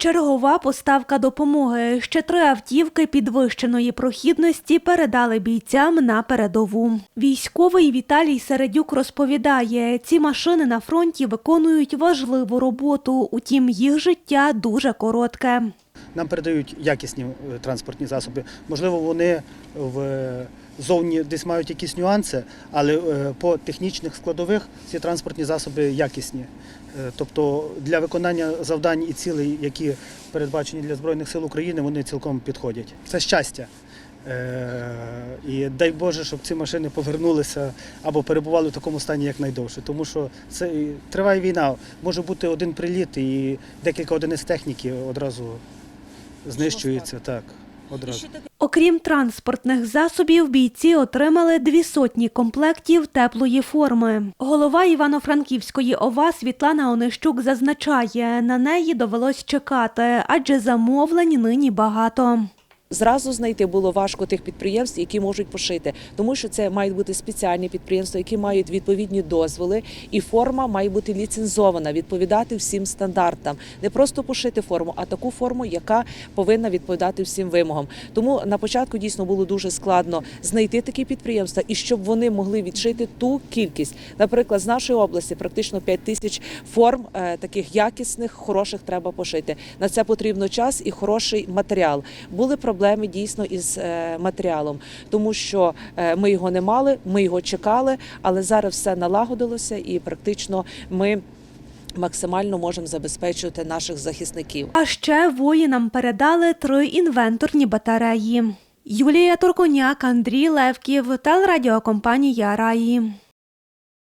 Чергова поставка допомоги. Ще три автівки підвищеної прохідності передали бійцям на передову. Військовий Віталій Середюк розповідає, ці машини на фронті виконують важливу роботу, утім їх життя дуже коротке. Нам передають якісні е, транспортні засоби. Можливо, вони в зовні десь мають якісь нюанси, але е, по технічних складових ці транспортні засоби якісні. Е, Тобто для виконання завдань і цілей, які передбачені для Збройних сил України, вони цілком підходять. Це щастя. І дай Боже, щоб ці машини повернулися або перебували в такому стані якнайдовше. Тому що це триває війна. Може бути один приліт і декілька одиниць техніки одразу знищується. Так, одразу. Окрім транспортних засобів, бійці отримали дві сотні комплектів теплої форми. Голова Івано-Франківської ОВА Світлана Онищук зазначає, на неї довелось чекати, адже замовлень нині багато. Зразу знайти було важко тих підприємств, які можуть пошити, тому що це мають бути спеціальні підприємства, які мають відповідні дозволи, і форма має бути ліцензована, відповідати всім стандартам. Не просто пошити форму, а таку форму, яка повинна відповідати всім вимогам. Тому на початку дійсно було дуже складно знайти такі підприємства і щоб вони могли відшити ту кількість. Наприклад, з нашої області практично 5 тисяч форм е, таких якісних, хороших треба пошити. На це потрібно час і хороший матеріал. Були проблеми дійсно із е, матеріалом, тому що е, ми його не мали, ми його чекали, але зараз все налагодилося і практично ми. Максимально можемо забезпечувати наших захисників. А ще воїнам передали три інвенторні батареї. Юлія Турконяк, Андрій Левків, телерадіокомпанія Раї.